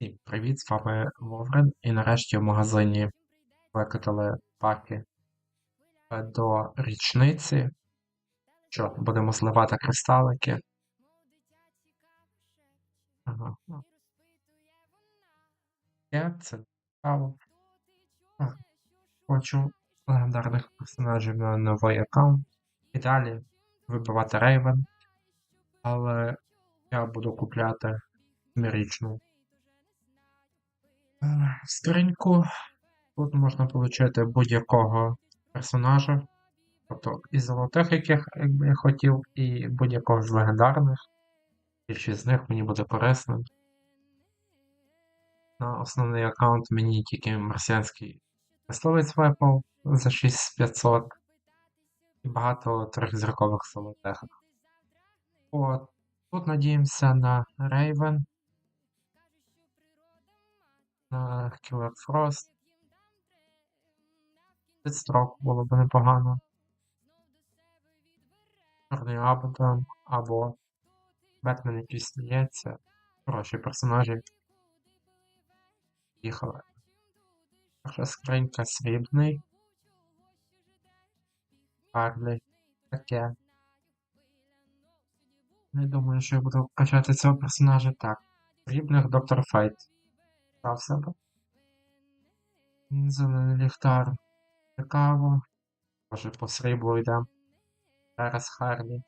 Всім привіт, з вами Воврен. І нарешті в магазині викатали паки е, до річниці. Що, будемо зливати кристалики. Ага. ну. Є, це цікаво. Хочу легендарних персонажів на новий аккаунт. І далі вибивати Рейвен. Але я буду купляти мірічну скриньку. Тут можна отримати будь-якого персонажа. Тобто і золотих, яких якби я хотів, і будь-якого з легендарних. Більшість з них мені буде корисним. На основний аккаунт мені тільки марсіанський мисливець випав за 6500 і багато трьохзіркових золотих. От. Тут надіємося на Рейвен, на Killer Frost. Підстрок було б непогано. Чорний Абадон або Бетмен якийсь сміється. Хороші персонажі. Їхали. Перша скринька срібний. Харлі. Таке. Не думаю, що я буду качати цього персонажа так. Срібних Доктор Файт. Став себе. Зелений ліхтар. Цікаво. Може по сріблу йдемо. Зараз Харлі.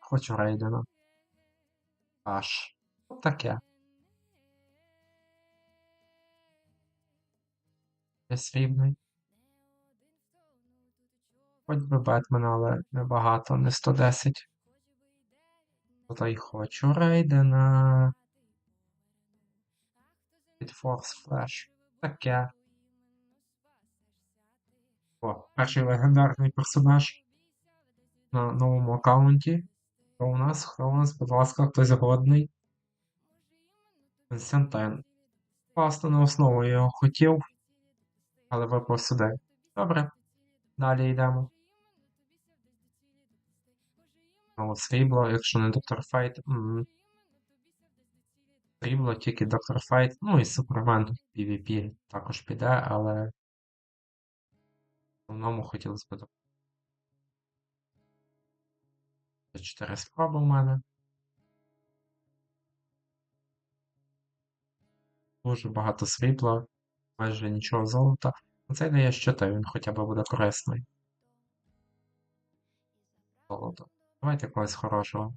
Хочу Рейдена. Аж. Ну, таке. Я срібний. Хоч би Бетмена, але небагато, не 110. Та й хочу Рейдена. Force Flash. Таке. О, перший легендарний персонаж на новому аккаунті. Хто у нас? Хто у нас, будь ласка, хтось годний? Константин. Класно на основу його хотів, але випав сюди. Добре. Далі йдемо. Срібло, якщо не Доктор Файт. Срібло, тільки Доктор Файт. Ну і Супермен PvP також піде, але. В основному хотілося б. Це 4 спроби у мене. Дуже багато світла, майже нічого золота. Ну, Це дає щити, він хоча б буде корисний. Золото. Давайте когось хорошого.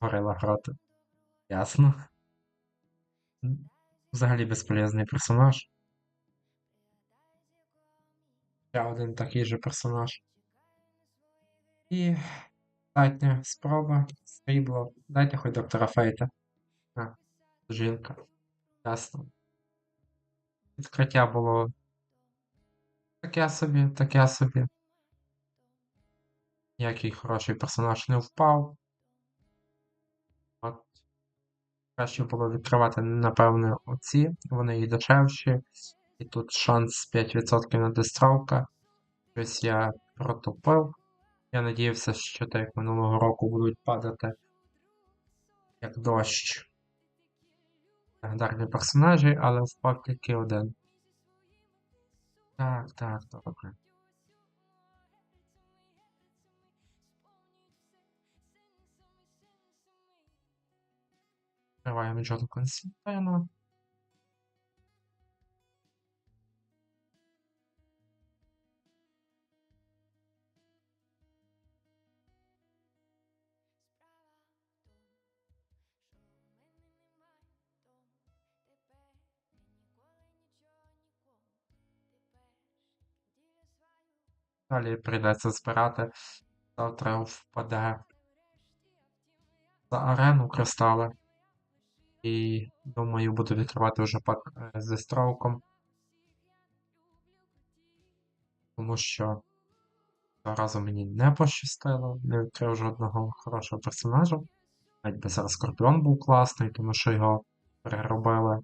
Горила грати. Ясно. Взагалі безполезний персонаж. Ще один такий же персонаж. І остання спроба. Срібло. Дайте хоч доктора Фейта. А, жінка. Ясно. Відкриття було таке собі, таке собі. Ніякий хороший персонаж не впав. От. Краще було відкривати, напевне, оці. Вони і дешевші. І тут шанс 5% на дестровка. Щось я протупив. Я надіявся, що так минулого року будуть падати як дощ. Легендарні персонажі, але впав тільки один. Так, так, добре. Відкриваємо Джона Константина. Далі прийдеться збирати. Завтра впаде за арену кристали. І думаю, буду відкривати вже пак е, зі строуком. Тому що цього разу мені не пощастило, не відкрив жодного хорошого персонажа. Навіть би зараз Скорпіон був класний, тому що його переробили.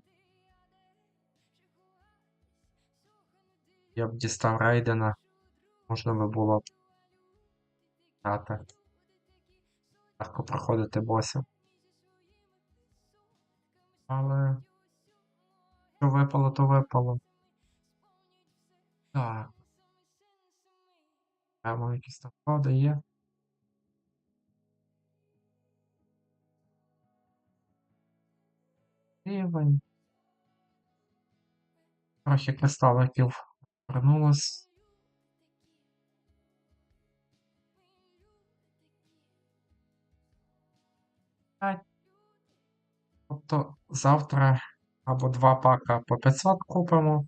Я б дістав Рейдена, можна би було б дати. легко проходити босів. Але що випало, то випало. Так. Певно, якісь там коди є. Рівень. Трохи кристаликів вернулось. Тобто завтра або два пака по 500 купимо.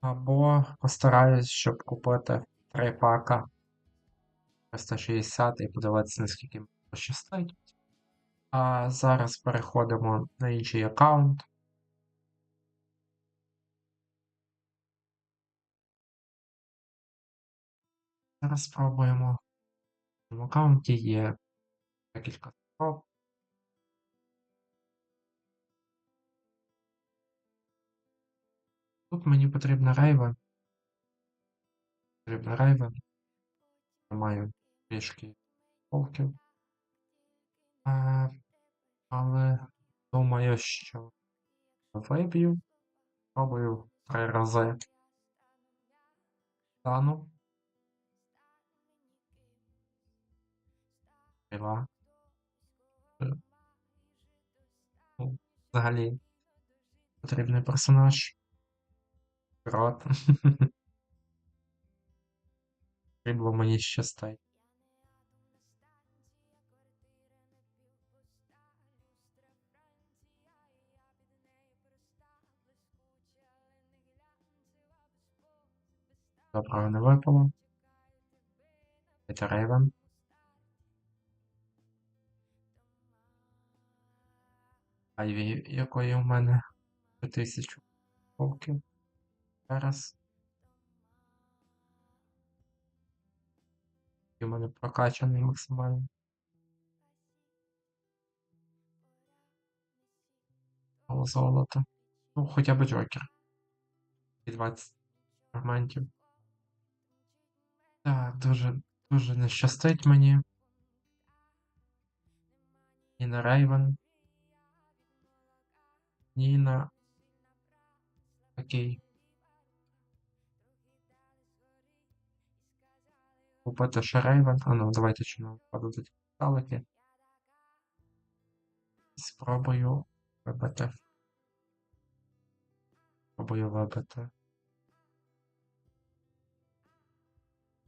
Або постараюсь, щоб купити три пака 360 і подивитися, наскільки мені пощастить. А зараз переходимо на інший аккаунт. Зараз спробуємо. В аккаунті є декілька спроб. Тут мені потрібна рейва. Потрібна рейва. Я маю трішки полків. Е, але думаю, що виб'ю. Пробую три рази. Стану. Два. Е, Ну, взагалі потрібний персонаж. Рот. Срібло мені щастить. Доброго не випало. Це Рейвен. Айві, якої у мене 3000 полків. Зараз. І у мене прокачаний максимально. Мало золота. Ну, хоча б Джокер. І 20 фрагментів. Так, дуже, дуже не щастить мені. Ні на Рейвен. Ні на. Окей. Купити ще Рейвен. А ну, давайте чи нам падуть кристалики. Спробую вибити. Спробую вибити.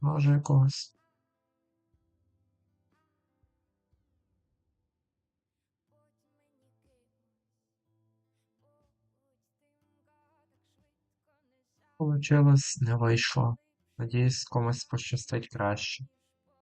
Може якогось. Получилось, не вийшло. Надіюсь, комусь пощастить краще.